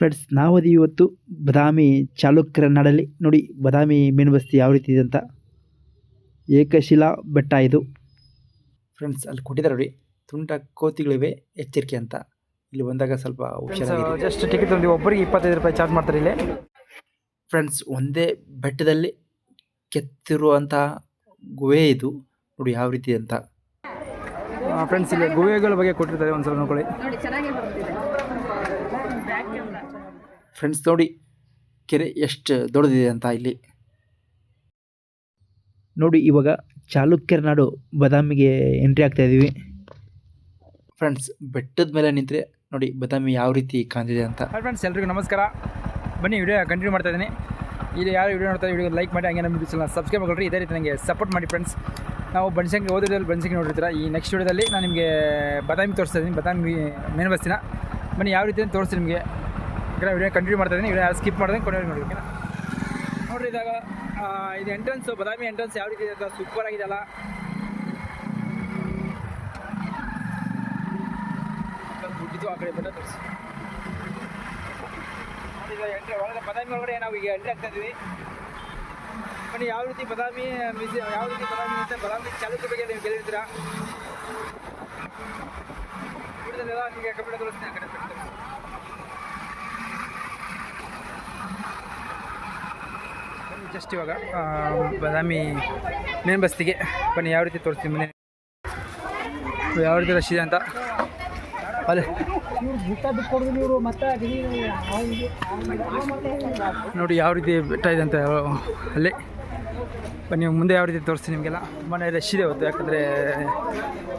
Friends ನಾವದು ಇವತ್ತು ಬದಾಮಿ ಚಾಲುಕ್ಯರ ನಾಡಲ್ಲಿ ನೋಡಿ ಬದಾಮಿ ಮೀನು ಬಸ್ತಿ ಯಾವ ರೀತಿ ಇದೆ ಅಂತ. ಏಕಶಿಲಾ ಬೆಟ್ಟ ಇದು. ಫ್ರೆಂಡ್ಸ್ ಅಲ್ಲಿ ಕೊಟ್ಟಿದ್ದಾರೆ ನೋಡಿ ತುಂಟ ಕೋತಿಗಳಿವೆ ಎಚ್ಚರಿಕೆ ಅಂತ. ಇಲ್ಲಿ ಬಂದಾಗ ಸ್ವಲ್ಪ ಜಸ್ಟ್ ಟಿಕೆಟ್ ಒಂದು ಒಬ್ಬರಿಗೆ ಇಪ್ಪತ್ತೈದು ರೂಪಾಯಿ ಚಾರ್ಜ್ ಮಾಡ್ತಾರೆ ಇಲ್ಲಿ. ಫ್ರೆಂಡ್ಸ್ ಒಂದೇ ಬೆಟ್ಟದಲ್ಲಿ ಕೆತ್ತಿರುವಂಥ ಗುಹೆ ಇದು. ನೋಡಿ ಯಾವ ರೀತಿ ಅಂತ. ಫ್ರೆಂಡ್ಸ್ ಇಲ್ಲಿ ಗುಹೆಗಳ ಬಗ್ಗೆ ಕೊಟ್ಟಿರ್ತಾರೆ ಒಂದ್ಸಲ ನೋಡ್ಕೊಳ್ಳಿ. ನೋಡಿ ಫ್ರೆಂಡ್ಸ್ ನೋಡಿ ಕೆರೆ ಎಷ್ಟು ದೊಡ್ಡದಿದೆ ಅಂತ ಇಲ್ಲಿ. ನೋಡಿ ಇವಾಗ ಚಾಲುಕ್ಯರ ನಾಡು ಬದಾಮಿಗೆ ಎಂಟ್ರಿ ಆಗ್ತಾ ಇದ್ದೀವಿ ಫ್ರೆಂಡ್ಸ್ ಬೆಟ್ಟದ ಮೇಲೆ ನಿಂತರೆ ನೋಡಿ ಬದಾಮಿ ಯಾವ ರೀತಿ ಕಾಣ್ತಿದೆ ಅಂತ. ಹಾಯ್ ಫ್ರೆಂಡ್ಸ್ ಎಲ್ರಿಗೂ ನಮಸ್ಕಾರ. ಬನ್ನಿ ವಿಡಿಯೋ ಕಂಟಿನ್ಯೂ ಮಾಡ್ತಾ ಇದ್ದೀನಿ. ಇಲ್ಲಿ ಯಾರು ವಿಡಿಯೋ ನೋಡ್ತಾರೆ ವಿಡಿಯೋ ಲೈಕ್ ಮಾಡಿ ಹಂಗೆ ನಮ್ಮ ಚಾನಲ್ ಸಬ್ಸ್ಕ್ರೈಬ್ ಮಾಡ್ಕೊಳ್ರಿ. ಇದೇ ರೀತಿ ನನಗೆ ಸಪೋರ್ಟ್ ಮಾಡಿ ಫ್ರೆಂಡ್ಸ್ ನಾವು ಬನಶಂಕರಿ ಓದಿದಲ್ಲಿ ಬನಶಂಕರಿ ನೋಡಿರ್ತೀರ? ಈ ನೆಕ್ಸ್ಟ್ ವಿಡಿಯೋದಲ್ಲಿ ನಾನು ನಿಮಗೆ ಬದಾಮಿ ತೋರಿಸ್ತಾ ಇದ್ದೀನಿ. ಬದಾಮಿ ಮೇನ್ ಬಸ್ತಿನ. ಬನ್ನಿ, ಯಾವ ರೀತಿ ತೋರಿಸ್ತೀನಿ ನಿಮಗೆ? ಯಾಕಂದರೆ ವಿಡಿಯೋ ಕಂಟಿನ್ಯೂ ಮಾಡ್ತಾ ಇದ್ದೀನಿ. ವಿಡಿಯೋ ಸ್ಕಿಪ್ ಮಾಡಿದ್ರೆ ಕೊನೆಗೆ ನೋಡಿ ನೋಡ್ರಿ, ಇದಾಗ ಇದು ಎಂಟ್ರೆನ್ಸು ಬದಾಮಿ ಎಂಟ್ರೆನ್ಸ್ ಯಾವ ರೀತಿ ಇದೆ ಸೂಪರ್ ಆಗಿದೆಯಲ್ಲ ದುಡ್ಡಿದ್ದು ಆ ಕಡೆ ಬಂದ ತೋರಿಸಿ. ಎಂಟ್ರಿ ಒಳಗಡೆ, ಬದಾಮಿ ಒಳಗಡೆ ನಾವು ಈಗ ಎಂಟ್ರಿ ಆಗ್ತಾ ಇದ್ದೀವಿ. ಬನ್ನಿ ಯಾವ ರೀತಿ ಬದಾಮಿ ಯಾವ ರೀತಿ ಬದಾಮಿ ಅಂತ ಬದಾಮಿ ಚಾಲುಕ್ಯ ಬಗ್ಗೆ ನೀವು ನಿಮಗೆ ಕಬ್ಬಿಣ ತೋರಿಸ್ತೀನಿ ಆ ಕಡೆ ಜಸ್ಟ್ ಇವಾಗ ಬದಾಮಿ ಮೇನ್ ಬಸ್ತಿಗೆ ಬನ್ನಿ, ಯಾವ ರೀತಿ ತೋರಿಸ್ತೀನಿ ಮನೆ? ಯಾವ ರೀತಿ ರಶ್ ಇದೆ ಅಂತ? ಅಲ್ಲೇ ನೋಡಿ, ಯಾವ ರೀತಿ ಬೆಟ್ಟ ಇದೆ ಅಂತ ಅಲ್ಲಿ. ಬನ್ನಿ ಮುಂದೆ ಯಾವ ರೀತಿ ತೋರಿಸ್ತೀನಿ ನಿಮಗೆಲ್ಲ? ತುಂಬಾ ರಶ್ ಇದೆ ಇವತ್ತು, ಯಾಕಂದರೆ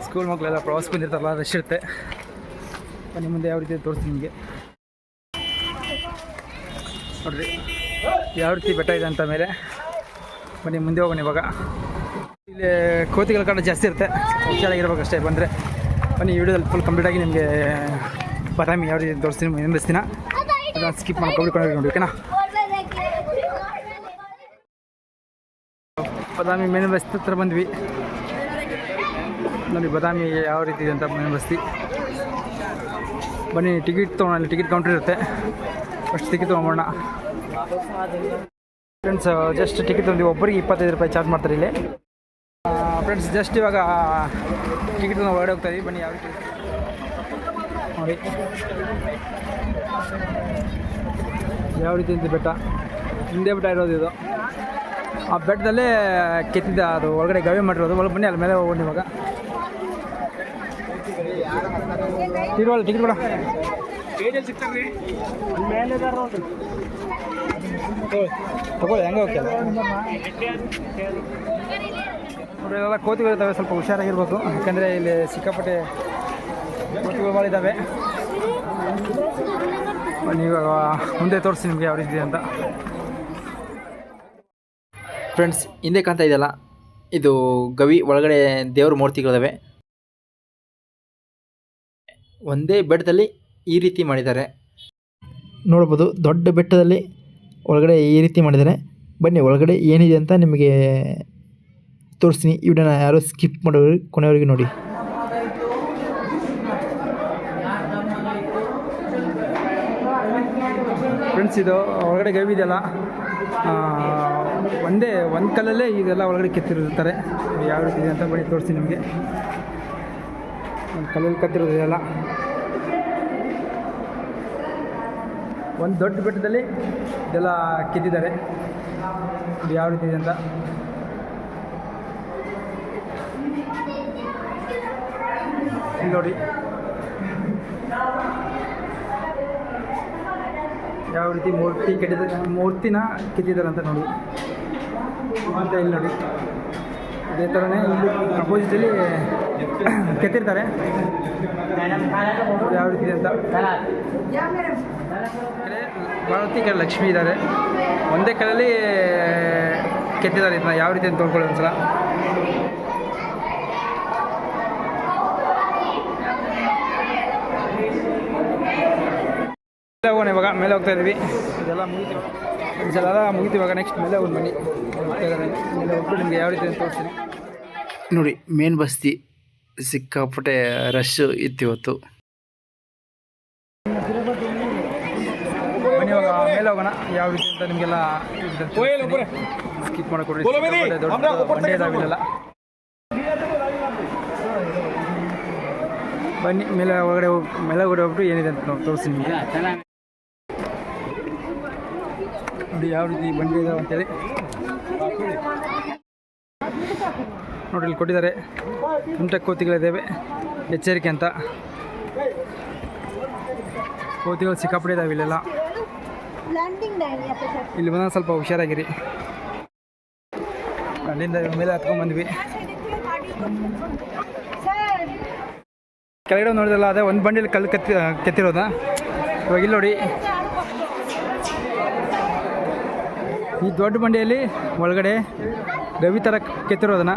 ಸ್ಕೂಲ್ ಮಕ್ಕಳೆಲ್ಲ ಪ್ರವಾಸ ಬಂದಿರ್ತಾರಲ್ಲ ರಶ್ ಇರುತ್ತೆ. ಬನ್ನಿ, ಮುಂದೆ ಯಾವ ರೀತಿ ತೋರಿಸ್ತೀನಿ ನಿಮಗೆ. ನೋಡ್ರಿ, ಯಾವ ರೀತಿ ಬೆಟ್ಟ ಇದೆ ಅಂತ ಮೇಲೆ. ಬನ್ನಿ, ಮುಂದೆ ಹೋಗೋಣ ಇವಾಗ. ಇಲ್ಲಿ ಕೋತಿಗಳ ಕಡೆ ಜಾಸ್ತಿ ಇರುತ್ತೆ ಹುಷಾರಾಗಿರ್ಬೇಕು ಅಷ್ಟೇ, ಬಂದರೆ. ಬನ್ನಿ, ವಿಡಿಯೋದಲ್ಲಿ ಫುಲ್ ಕಂಪ್ಲೀಟಾಗಿ ನಿಮಗೆ, ಬದಾಮಿ ಯಾವ ರೀತಿ ತೋರಿಸ್ತೀನಿ ನಿಂಬಿಸ್ತೀನ ಅದನ್ನು ಸ್ಕಿಪ್ ಮಾಡ್ಕೊಂಡು ನೋಡಿ ಓಕೆನಾ ಬದಾಮಿ ಮೇನ್ ಬಸ್ತಿ ಹತ್ರ ಬಂದ್ವಿ. ನೋಡಿ, ಬದಾಮಿ ಯಾವ ರೀತಿ ಇದೆ ಅಂತ ಮೇನ್ ಬಸ್ತಿ. ಬನ್ನಿ ಟಿಕೆಟ್ ತೊಗೊಳ ಅಲ್ಲಿ ಟಿಕೆಟ್ ಕೌಂಟ್ರ್ ಇರುತ್ತೆ. ಫಸ್ಟ್ ಟಿಕೆಟ್ ತೊಗೊಂಬೋಣ ಫ್ರೆಂಡ್ಸ್ ಜಸ್ಟ್ ಟಿಕೆಟ್ ಒಂದು ಒಬ್ಬರಿಗೆ ಇಪ್ಪತ್ತೈದು ರೂಪಾಯಿ ಚಾರ್ಜ್ ಮಾಡ್ತಾರೆ ಇಲ್ಲಿ. ಫ್ರೆಂಡ್ಸ್ ಜಸ್ಟ್ ಇವಾಗ ಟಿಕೆಟ್ ಹೊರಗಡೆ ಹೋಗ್ತಾ ಇದ್ದೀವಿ ಬನ್ನಿ, ಯಾವ ರೀತಿ ನೋಡಿ. ಯಾವ ರೀತಿ ಅಂತ ಬೆಟ್ಟ. ಹಿಂದೆ ಬೆಟ್ಟ ಇರೋದು ಇದು. ಆ ಬೆಟ್ಟದಲ್ಲೇ ಕೆತ್ತಿದ್ದ ಅದು ಒಳಗಡೆ ಗವಿ ಮಾಡಿರೋದು ಒಳಗೆ ಬನ್ನಿ ಅಲ್ಲಿ ಮೇಲೆ ಹೋಗೋಣ ಇವಾಗ. ಇರುವಲ್ಲ ಟಿಕೆಟ್ ಕೂಡ. ತಗೊಳ್ಳಿ, ಹೆಂಗೆ ಓಕೆ ಇವರೆಲ್ಲ ಕೋತಿಗಳು ಇದ್ದಾವೆ ಸ್ವಲ್ಪ ಹುಷಾರಾಗಿರ್ಬೋದು. ಯಾಕಂದರೆ ಇಲ್ಲಿ ಸಿಕ್ಕಾಪಟ್ಟೆ ಕೋತಿಗಳು ಭಾಳ ಇದ್ದಾವೆ ಇವಾಗ, ಮುಂದೆ ತೋರಿಸಿ ನಿಮಗೆ ಯಾವ ರೀತಿ ಅಂತ. ಫ್ರೆಂಡ್ಸ್ ಹಿಂದೆ ಕಾಣ್ತಾ ಇದೆಯಲ್ಲ, ಇದು ಗವಿ ಒಳಗಡೆ ದೇವ್ರ ಮೂರ್ತಿಗಳಿವೆ ಒಂದೇ ಬೆಟ್ಟದಲ್ಲಿ ಈ ರೀತಿ ಮಾಡಿದ್ದಾರೆ. ನೋಡ್ಬೋದು, ದೊಡ್ಡ ಬೆಟ್ಟದಲ್ಲಿ ಒಳಗಡೆ ಈ ರೀತಿ ಮಾಡಿದ್ದಾರೆ. ಬನ್ನಿ, ಒಳಗಡೆ ಏನಿದೆ ಅಂತ ನಿಮಗೆ ತೋರಿಸ್ತೀನಿ. ವಿಡಿಯೋನ ಯಾರು ಸ್ಕಿಪ್ ಮಾಡೋರು ಕೊನೆಯವರೆಗೆ ನೋಡಿ. ಫ್ರೆಂಡ್ಸ್ ಇದು ಒಳಗಡೆ ಗವಿ ಇದೆಯಲ್ಲ ಒಂದೇ ಒಂದು ಕಲ್ಲಲ್ಲೇ ಇದೆಲ್ಲ ಒಳಗಡೆ ಕೆತ್ತಿರುತ್ತಾರೆ. ಯಾವ ರೀತಿ ಇದೆ ಅಂತ ಬಳಿ ತೋರಿಸಿ ನಿಮಗೆ. ಒಂದು ಕಲ್ಲಲ್ಲಿ ಕತ್ತಿರೋದು ಇದೆಲ್ಲ ಒಂದು ದೊಡ್ಡ ಬೆಟ್ಟದಲ್ಲಿ ಇದೆಲ್ಲ ಕೆತ್ತಿದ್ದಾರೆ. ಇದು ಯಾವ ರೀತಿ ಇದೆ ಅಂತ ನೋಡಿ. ಯಾವ ರೀತಿ ಮೂರ್ತಿ ಕೆಟ್ಟಿದ ಮೂರ್ತಿನ ಕೆತ್ತಿದ್ದಾರೆ ಅಂತ ನೋಡಿ. ಅಂತ ಇಲ್ಲಿ ನೋಡಿ. ಅದೇ ಥರನೇ ಇಲ್ಲಿ ಅಪೋಸಿಟಲ್ಲಿ ಕೆತ್ತಿರ್ತಾರೆ. ಯಾವ ರೀತಿ ಅಂತ. ಭಾರತಿ ಕಡೆ ಲಕ್ಷ್ಮಿ ಇದ್ದಾರೆ. ಒಂದೇ ಕಡೆಯಲ್ಲಿ ಕೆತ್ತಿದ್ದಾರೆ ಇದನ್ನ. ಯಾವ ರೀತಿ ಅಂತ ತೋರ್ಕೊಳ್ಳಿ ಒಂದ್ಸಲ. ಮೇಲೆ ಹೋಗೋಣ ಇವಾಗ ಮೇಲೆ ಹೋಗ್ತಾ ಇದೀವಿ ಇದೆಲ್ಲ ಮುಗಿತೀವಿ ಒಂದ್ಸಲ ಮುಗಿತೀವಾಗ ನೆಕ್ಸ್ಟ್ ಮೇಲೆ ಹೋಗಿ ಬನ್ನಿ ಮೇಲೆ ಹೋಗ್ಬಿಟ್ಟು ನಿಮಗೆ ಯಾವ ರೀತಿ ತೋರಿಸ್ತೀನಿ. ನೋಡಿ ಮೇನ್ ಬಸ್ತಿ ಸಿಕ್ಕಾಪಟ್ಟೆ ರಶ್ ಇತ್ತು ಇವತ್ತು. ಬನ್ನಿ ಇವಾಗ ಮೇಲೆ ಹೋಗೋಣ. ಯಾವ ರೀತಿ ಅಂತ ನಿಮಗೆಲ್ಲ ಸ್ಕಿಪ್ ಮಾಡಿಕೊಡ್ರಿ. ಬನ್ನಿ. ಮೇಲೆ ಒಳಗಡೆ ಹೋಗಿ ಮೇಲೆ ಒಳಗಡೆ ಹೋಗ್ಬಿಟ್ಟು ಏನಿದೆ ಅಂತ ನಾವು ತೋರಿಸ್ತೀನಿ ನೋಡಿ ಯಾವ ರೀತಿ ಬಂಡಿ ಇದಾವೆ ಅಂತೇಳಿ ನೋಡಿ, ಇಲ್ಲಿ ಕೊಟ್ಟಿದ್ದಾರೆ. ಕುಂಟೆ ಕೋತಿಗಳಿದ್ದೇವೆ. ಎಚ್ಚರಿಕೆ ಅಂತ. ಕೋತಿಗಳು ಸಿಕ್ಕಾಪಟ್ಟೆ ಇದಾವೆ ಇಲ್ಲೆಲ್ಲ. ಇಲ್ಲಿ ಬಂದ ಸ್ವಲ್ಪ ಹುಷಾರಾಗಿರಿ. ಅಲ್ಲಿಂದ ಮೇಲೆ ಹತ್ಕೊಂಡ್ಬಂದ್ವಿ ಕೆಳಗಡೆ ನೋಡಿದಲ್ಲ ಅದೇ ಒಂದು ಬಂಡಿಲಿ ಕಲ್ಲು ಕತ್ತಿ ಕೆತ್ತಿರೋದಾ? ಇವಾಗ ಇಲ್ಲಿ ನೋಡಿ. ಈ ದೊಡ್ಡ ಬಂಡೆಯಲ್ಲಿ ಒಳಗಡೆ ಗವಿ ಥರ ಕೆತ್ತಿರೋದನ್ನ.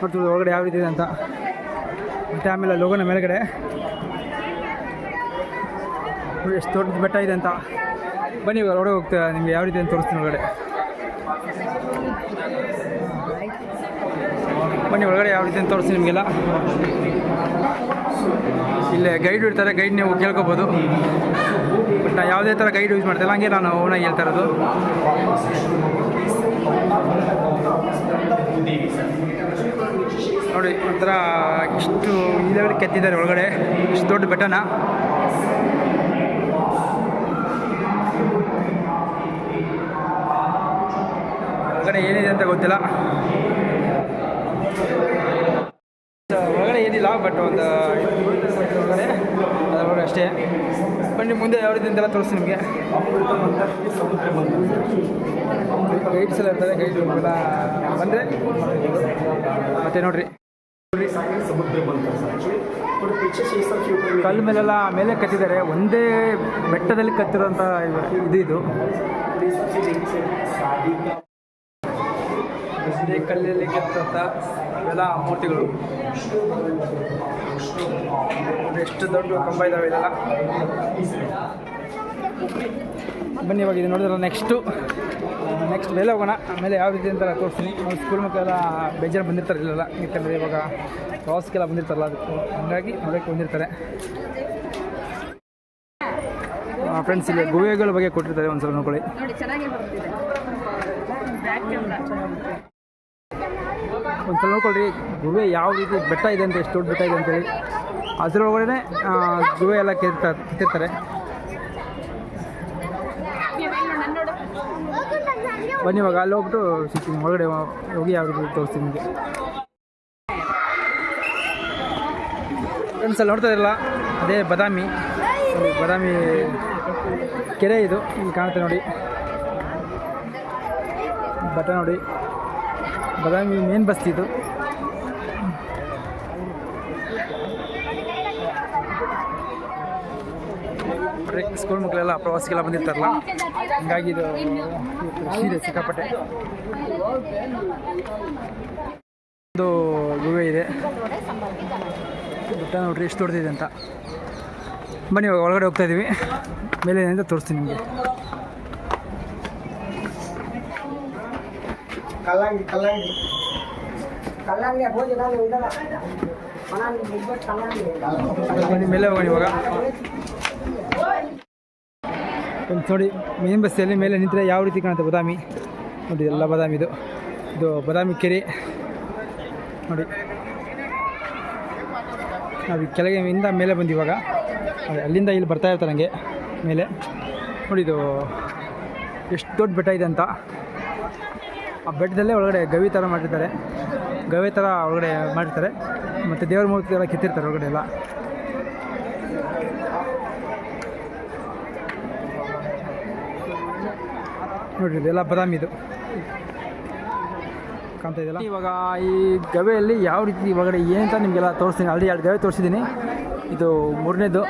ನೋಡ್ತೀವಿ ಒಳಗಡೆ ಯಾವ ರೀತಿ ಇದೆ ಅಂತ. ಮತ್ತು ಆಮೇಲೆ ಲೋಗನ ಮೇಲ್ಗಡೆ. ಎಷ್ಟು ದೊಡ್ಡ ಬೆಟ್ಟ ಇದೆ ಅಂತ. ಬನ್ನಿ ಇವಾಗ ಒಳಗಡೆ ಹೋಗ್ತಾ ನಿಮ್ಗೆ ಯಾವ ರೀತಿ ಅಂತ ತೋರಿಸ್ತೀನಿ ಒಳಗಡೆ. ಬನ್ನಿ ಒಳಗಡೆ ಯಾವ ರೀತಿ ಅಂತ ತೋರಿಸ್ತೀನಿ ನಿಮಗೆಲ್ಲ. ಇಲ್ಲೇ ಗೈಡ್ ಇರ್ತಾರೆ ಗೈಡ್ ನೀವು ಕೇಳ್ಕೊಬೋದು. ಬಟ್ ನಾನು ಯಾವುದೇ ಥರ ಗೈಡ್ ಯೂಸ್ ಮಾಡ್ತಿಲ್ಲ ಹಂಗೆ ನಾನು ಓನಾಗಿ ಹೇಳ್ತಾ ಇರೋದು. ನೋಡಿ, ಒಂಥರ ಇಷ್ಟು ಲೆವೆಲ್ ಕೆತ್ತಿದ್ದಾರೆ ಒಳಗಡೆ. ಇಷ್ಟು ದೊಡ್ಡ ಬೆಟ್ಟನ. ಒಳಗಡೆ ಏನಿದೆ ಅಂತ ಗೊತ್ತಿಲ್ಲ. ಒಳಗಡೆ ಏನಿಲ್ಲ ಬಟ್ ಒಂದು ಅದರೊಳಗೆ ಅಷ್ಟೇ. ಬನ್ನಿ, ಮುಂದೆ ಯಾವ ರೀತಿ ಅಂತೆಲ್ಲ ತೋರಿಸಿ ನಿಮಗೆ. ಗೈಡ್ಸ್ ಎಲ್ಲ ಇರ್ತದೆ ಗೈಡ್ ಎಲ್ಲ ಬಂದರೆ ಮತ್ತೆ ನೋಡ್ರಿ. ಕಲ್ಲು ಮೇಲೆಲ್ಲ ಮೇಲೆ ಕಟ್ಟಿದ್ದಾರೆ, ಒಂದೇ ಬೆಟ್ಟದಲ್ಲಿ ಕತ್ತಿರೋಂಥ ಇದು ಇದು. ಒಂದೇ ಕಲ್ಲಲ್ಲಿ ಕೆತ್ತಂಥ ಎಲ್ಲ ಮೂರ್ತಿಗಳು. ಎಷ್ಟು ದೊಡ್ಡ ಕಂಬ ಇದಾವೆ ಇದೆಲ್ಲ? ಬನ್ನಿ, ಇವಾಗ ಇದು ನೋಡಿದ್ರೆ ನೆಕ್ಸ್ಟು ನೆಕ್ಸ್ಟ್ ಮೇಲೆ ಹೋಗೋಣ. ಆಮೇಲೆ ಯಾವ ರೀತಿ ಅಂತ ತೋರಿಸ್ತೀನಿ. ನಾವು ಸ್ಕೂಲ್ ಮಕ್ಕಳೆಲ್ಲ ಬೇಜಾರು ಬಂದಿರ್ತಾರೆ ಇಲ್ಲೆಲ್ಲ. ಯಾಕಂದರೆ ಇವಾಗ ಪ್ರವಾಸಕ್ಕೆಲ್ಲ ಬಂದಿರ್ತಾರಲ್ಲ ಅದಕ್ಕೆ. ಹಾಗಾಗಿ ನೋಡೋಕ್ಕೆ ಬಂದಿರ್ತಾರೆ. ಫ್ರೆಂಡ್ಸ್ ಇಲ್ಲಿ ಗುಹೆಗಳ ಬಗ್ಗೆ ಕೊಟ್ಟಿರ್ತಾರೆ ಒಂದ್ಸಲ ನೋಡ್ಕೊಳ್ಳಿ. ಒಂದ್ಸಲ ನೋಡ್ಕೊಳ್ರಿ ಗುವೆ ಯಾವ ರೀತಿ ಬೆಟ್ಟ ಇದೆ ಅಂತ, ಎಷ್ಟು ದೊಡ್ಡ ಬೆಟ್ಟ ಇದೆ ಅಂತೇಳಿ ಅದರೊಳಗಡೆ ಗುವೆ ಎಲ್ಲ ಕೆತ್ತಾ ಕೆತ್ತಿರ್ತಾರೆ ಬನ್ನಿ ಇವಾಗ, ಅಲ್ಲಿ ಹೋಗ್ಬಿಟ್ಟು ಸಿಗ್ತೀನಿ ಒಳಗಡೆ ಹೋಗಿ ಯಾವ ರೀತಿ ತೋರಿಸ್ತೀನಿ ನಿಮಗೆ. ಅಲ್ಲಿ ನೋಡ್ತಾ ಇರಲ್ಲ ಅದೇ ಬದಾಮಿ. ಬಾದಾಮಿ ಕೆರೆ ಇದು, ಇಲ್ಲಿ ಕಾಣುತ್ತೆ ನೋಡಿ. ಬೆಟ್ಟ ನೋಡಿ. ಬಾದಾಮಿ ಮೇನ್ ಬಸ್ ಇದು. ನೋಡ್ರಿ ಸ್ಕೂಲ್ ಮಕ್ಕಳೆಲ್ಲ ಪ್ರವಾಸಿಗೆಲ್ಲ ಬಂದಿರ್ತಾರಲ್ಲ, ಹಂಗಾಗಿ ಇದು ಇದೆ ಸಿಕ್ಕಾಪಟ್ಟೆ. ಒಂದು ಗುಹೆ ಇದೆ. ಬೆಟ್ಟ ನೋಡ್ರಿ, ಎಷ್ಟು ದೊಡ್ಡದಿದೆ ಅಂತ. ಬನ್ನಿ ಒಳಗಡೆ ಹೋಗ್ತಾ ಇದ್ದೀವಿ ಮೇಲೆ ಏನಂತ ತೋರಿಸ್ತೀನಿ ನಿಮಗೆ. ಕಲ್ಲಂಗಿ ಕಲ್ಲಂಗಿ. ಕಲ್ಲಂಗಿ ಕಲ್ಲಂಗಿ ಮೇಲೆ ಹೋಗೋಣ ಇವಾಗ. ನೋಡಿ ಮೇನ್ ಬಸ್ಸಲ್ಲಿ ಮೇಲೆ ನಿಂತರೆ ಯಾವ ರೀತಿ ಕಾಣುತ್ತೆ ಬದಾಮಿ? ನೋಡಿ, ಎಲ್ಲ ಬದಾಮಿ ಇದು. ಇದು ಬದಾಮಿ ಕೆರೆ. ನೋಡಿ. ನಾವು ಕೆಳಗೆ ಇಂದ ಮೇಲೆ ಬಂದು ಇವಾಗ. ಅಲ್ಲಿಂದ ಇಲ್ಲಿ ಬರ್ತಾ ಇರ್ತಾರೆ ನನಗೆ ಮೇಲೆ. ನೋಡಿ, ಇದು ಎಷ್ಟು ದೊಡ್ಡ ಬೆಟ್ಟ ಇದೆ ಅಂತ. ಆ ಬೆಟ್ಟದಲ್ಲೇ ಒಳಗಡೆ ಗವಿ ಥರ ಮಾಡಿರ್ತಾರೆ. ಗವಿ ಥರ ಒಳಗಡೆ ಮಾಡಿರ್ತಾರೆ. ಮತ್ತು ದೇವ್ರ ಮೂರ್ತಿ ಎಲ್ಲ ಕಿತ್ತಿರ್ತಾರೆ ಒಳಗಡೆ ಎಲ್ಲ. ನೋಡಿರಿ ಇದೆಲ್ಲ ಬದಾಮಿ ಇದು. ಕಾಣ್ತಾ ಇದೆಯಲ್ಲ? ಇವಾಗ ಈ ಗವೆಯಲ್ಲಿ ಯಾವ ರೀತಿ ಒಳಗಡೆ ಏನಂತ ನಿಮಗೆಲ್ಲ ತೋರಿಸ್ತೀನಿ. ಆಲ್ರೆಡಿ ಎರಡು ಗವೆ ತೋರಿಸಿದ್ದೀನಿ. ಇದು ಮೂರನೇದು.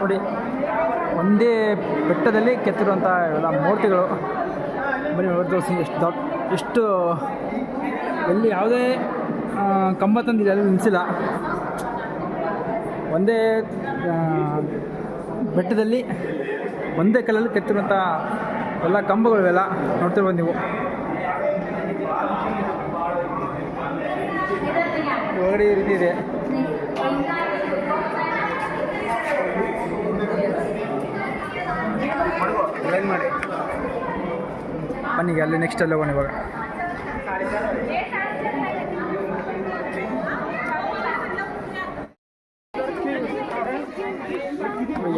ನೋಡಿ ಒಂದೇ ಬೆಟ್ಟದಲ್ಲಿ ಕೆತ್ತಿರುವಂಥ ಎಲ್ಲ ಮೂರ್ತಿಗಳು. ಬನ್ನಿ ತೋರಿಸಿ ಎಷ್ಟು ದೊಡ್ಡ, ಎಷ್ಟು, ಎಲ್ಲಿ ಯಾವುದೇ ಕಂಬ ತಂದಿದೆ ಅಲ್ಲಿ ನಿಲ್ಲಿಸಿಲ್ಲ ಒಂದೇ ಬೆಟ್ಟದಲ್ಲಿ ಒಂದೇ ಕಲ್ಲಲ್ಲಿ ಕೆತ್ತಿರುವಂಥ ಎಲ್ಲ ಕಂಬಗಳು ಇವೆಲ್ಲ ನೋಡ್ತಿರ್ಬೋದು ನೀವು. ಒಳಗಡೆ ಈ ರೀತಿ ಇದೆ. ಮಾಡಿ. ಬನ್ನಿ, ಅಲ್ಲಿ ನೆಕ್ಸ್ಟ್ ಅಲ್ಲಿ ಹೋಗೋಣ ಇವಾಗ.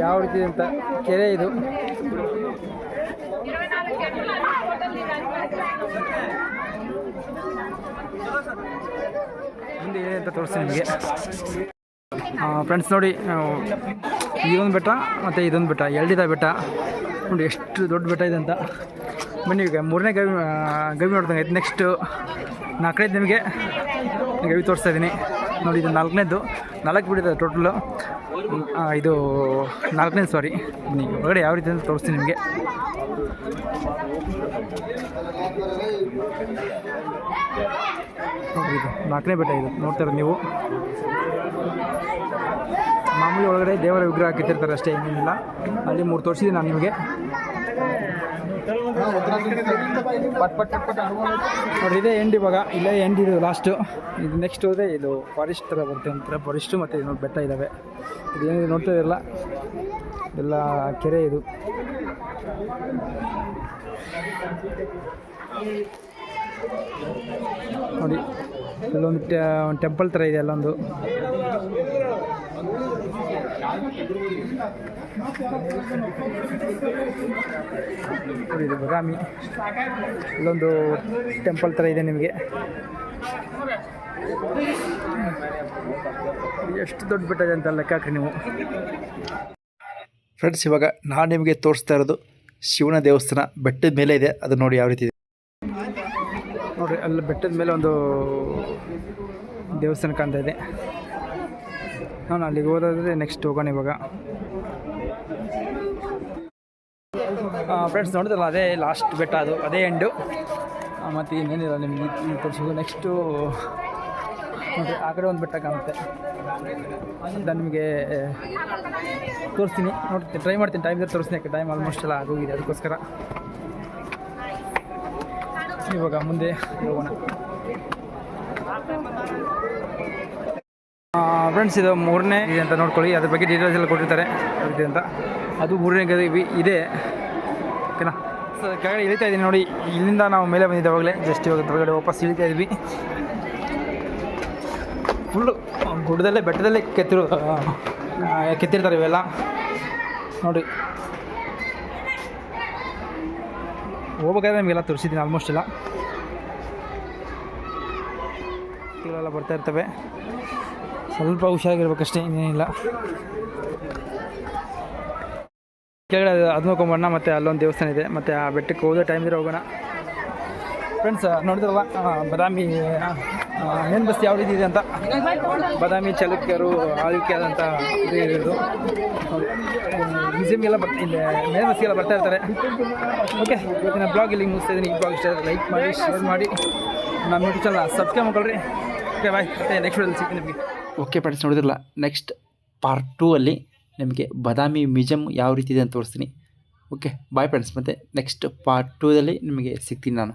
ಯಾವ ರೀತಿ ಅಂತ ಕೆರೆ ಇದು. ಮುಂದೆ ಏನೇ ಅಂತ ತೋರಿಸ್ತೀನಿ ನಿಮಗೆ. ಫ್ರೆಂಡ್ಸ್ ನೋಡಿ ಇದೊಂದು ಬೆಟ್ಟ ಮತ್ತು ಇದೊಂದು ಬೆಟ್ಟ, ಎರಡಿದೆ ಬೆಟ್ಟ. ನೋಡಿ ಎಷ್ಟು ದೊಡ್ಡ ಬೆಟ್ಟ ಇದೆ ಅಂತ. ಬನ್ನಿ ಈಗ ಮೂರನೇ ಗವಿ ಗವಿ ನೋಡ್ದಂಗೆ ಆಯ್ತು. ನೆಕ್ಸ್ಟು ನಾಲ್ಕನೇದು ನಿಮಗೆ ಗವಿ ತೋರಿಸ್ತಾ ಇದ್ದೀನಿ. ನೋಡಿ, ಇದು ನಾಲ್ಕನೇದು. ನಾಲ್ಕು ಬಿಡಿದೆ ಟೋಟಲು ಇದು ನಾಲ್ಕನೇದು ಸಾರಿ ಒಳಗಡೆ ಯಾವ ರೀತಿ ಅಂತ ತೋರಿಸ್ತೀನಿ ನಿಮಗೆ. ನಾಲ್ಕನೇ ಬೆಟ್ಟ ಇದು. ನೋಡ್ತಾರೆ ನೀವು. ಮಾಮೂಲಿ ಒಳಗಡೆ ದೇವರ ವಿಗ್ರಹ ಕೆತ್ತಿರ್ತಾರೆ ಅಷ್ಟೇ ಏನಿಲ್ಲ ಅಲ್ಲಿ ಮೂರು ತೋರಿಸಿದೆ ನಾನು ನಿಮಗೆ. ನೋಡಿ ಇದೇ ಎಂಡ್ ಇವಾಗ. ಇಲ್ಲೇ ಎಂಡ್ ಇದು ಲಾಸ್ಟು ಇದು ನೆಕ್ಸ್ಟ್ ಹೋದರೆ ಇದು ಫಾರೆಸ್ಟ್ ಥರ ಬರುತ್ತೆ ಒಂಥರ ಫಾರೆಸ್ಟು ಮತ್ತು ಇದು ಬೆಟ್ಟ ಇದ್ದಾವೆ ಇದು ಏನಿದೆ ನೋಡ್ತಾ ಇರಲ್ಲ ಎಲ್ಲ ಕೆರೆ ಇದು. ನೋಡಿ, ಇಲ್ಲೊಂದು ಟೆಂಪಲ್ ಥರ ಇದೆ ಅಲ್ಲೊಂದು. ಇದು ಬಾದಾಮಿ. ಇಲ್ಲೊಂದು ಟೆಂಪಲ್ ಥರ ಇದೆ ನಿಮಗೆ. ಎಷ್ಟು ದೊಡ್ಡ ಬೆಟ್ಟ ಇದೆ ಅಂತ ಲೆಕ್ಕಾಕ್ರಿ ನೀವು. ಫ್ರೆಂಡ್ಸ್ ಇವಾಗ ನಾನು ನಿಮಗೆ ತೋರಿಸ್ತಾ ಇರೋದು ಶಿವನ ದೇವಸ್ಥಾನ. ಬೆಟ್ಟದ ಮೇಲೆ ಇದೆ. ಅದು ನೋಡಿ ಯಾವ ರೀತಿ ಇದೆ. ನೋಡಿರಿ ಅಲ್ಲಿ ಬೆಟ್ಟದ ಮೇಲೆ ಒಂದು ದೇವಸ್ಥಾನ ಕಾಣ್ತಾ ಇದೆ. ನಾನು ಅಲ್ಲಿಗೆ ಹೋದ್ರೆ ನೆಕ್ಸ್ಟ್ ಹೋಗೋಣ ಇವಾಗ. ಫ್ರೆಂಡ್ಸ್ ನೋಡಿದ್ರಲ್ಲ, ಅದೇ ಲಾಸ್ಟ್ ಬೆಟ್ಟ ಅದು, ಅದೇ ಎಂಡು ಮತ್ತು ಇನ್ನೇನಿಲ್ಲ ನಿಮಗೆ ತೋರಿಸೋದು ನೆಕ್ಸ್ಟು ನೋಡಿ ಆ ಕಡೆ ಒಂದು ಬೆಟ್ಟ ಕಾಣುತ್ತೆ. ನಾನು ನಿಮಗೆ ತೋರಿಸ್ತೀನಿ. ನೋಡ್ತೀನಿ ಟ್ರೈ ಮಾಡ್ತೀನಿ ಟೈಮ್ ತೋರಿಸ್ತೀನಿ ಟೈಮ್ ಆಲ್ಮೋಸ್ಟ್ ಎಲ್ಲ ಆಗೋಗಿದೆ ಅದಕ್ಕೋಸ್ಕರ. ಇವಾಗ ಮುಂದೆ ಹೋಗೋಣ. ಫ್ರೆಂಡ್ಸ್ ಇದು ಮೂರನೇ ಇದೆ ಅಂತ ನೋಡ್ಕೊಳ್ಳಿ. ಅದ್ರ ಬಗ್ಗೆ ಡೀಟೇಲ್ಸ್ ಎಲ್ಲ ಕೊಟ್ಟಿರ್ತಾರೆ. ಇದೆ ಅಂತ. ಅದು ಮೂರನೇ ಗದಿ ಇದೆ. ಓಕೆನಾ ಸೊ ಕೆಳಗಡೆ ಇಳಿತಾ ಇದ್ದೀನಿ ನೋಡಿ. ಇಲ್ಲಿಂದ ನಾವು ಮೇಲೆ ಬಂದಿದ್ದೆ ಅವಾಗಲೇ. ಜಸ್ಟ್ ಇವಾಗ ಹೊರಗಡೆ ವಾಪಸ್ ಇಳಿತಾ ಇದ್ವಿ. ಫುಲ್ಲು ಗುಡ್ಡದಲ್ಲೇ, ಬೆಟ್ಟದಲ್ಲೇ ಕೆತ್ತಿರು ಕೆತ್ತಿರ್ತಾರೆ ಇವೆಲ್ಲ. ನೋಡಿ. ಹೋಗ್ಬೇಕಾದ್ರೆ ನಮಗೆಲ್ಲ ತೋರಿಸಿದ್ದೀನಿ ಆಲ್ಮೋಸ್ಟ್ ಎಲ್ಲ. ಇವೆಲ್ಲ ಬರ್ತಾ ಇರ್ತವೆ. ಸ್ವಲ್ಪ ಹುಷಾರಾಗಿರ್ಬೇಕಷ್ಟೇ, ಇನ್ನೇನಿಲ್ಲ. ಕೆಳಗಡೆ ನೋಡ್ಕೊಂಬರೋಣ ಮತ್ತು ಅಲ್ಲೊಂದು ದೇವಸ್ಥಾನ ಇದೆ. ಮತ್ತು ಆ ಬೆಟ್ಟಕ್ಕೆ ಹೋದ ಟೈಮ್ ಇದ್ರೆ ಹೋಗೋಣ. ಫ್ರೆಂಡ್ಸ್ ನೋಡಿದ್ರಲ್ಲ ಬದಾಮಿ ಮೇನ್ ಬಸ್ ಯಾವ ರೀತಿ ಇದೆ ಅಂತ? ಬಾದಾಮಿ ಚಾಲುಕ್ಯರು ಆಳ್ವಿಕೆ ಆದಂಥ ಇದು ಮ್ಯೂಸಿಯಮ್ಗೆಲ್ಲ ಬರ್ತಾ ಇಲ್ಲಿ ಮೇನ್ ಬಸ್ಗೆಲ್ಲ ಬರ್ತಾ ಇರ್ತಾರೆ. ಓಕೆ ಇವತ್ತಿನ ಬ್ಲಾಗ್ ಇಲ್ಲಿ ಮುಗಿಸ್ತಾ ಇದ್ದೀನಿ. ಈ ಬ್ಲಾಗ್ ಇಷ್ಟ ಲೈಕ್ ಮಾಡಿ ಶೇರ್ ಮಾಡಿ. ನಮ್ಮ ಯೂಟ್ಯೂಬ್ ಚಾನಲ್ ಸಬ್ಸ್ಕ್ರೈಬ್ ಮಾಡ್ಕೊಳ್ರಿ. ಓಕೆ ಬಾಯ್ ಮತ್ತೆ ನೆಕ್ಸ್ಟ್ ಸಿಗ್ತೀನಿ ನಿಮಗೆ. ಓಕೆ ಫ್ರೆಂಡ್ಸ್ ನೋಡಿದಿರಲ್ಲ ನೆಕ್ಸ್ಟ್ ಪಾರ್ಟ್ ಟೂ ಅಲ್ಲಿ ನಿಮಗೆ ಬಾದಾಮಿ ಮ್ಯೂಸಿಯಂ ಯಾವ ರೀತಿ ಇದೆ ಅಂತ ತೋರಿಸ್ತೀನಿ. ಓಕೆ ಬಾಯ್ ಫ್ರೆಂಡ್ಸ್ ಮತ್ತು ನೆಕ್ಸ್ಟ್ ಪಾರ್ಟ್ ಟೂದಲ್ಲಿ ನಿಮಗೆ ಸಿಗ್ತೀನಿ ನಾನು.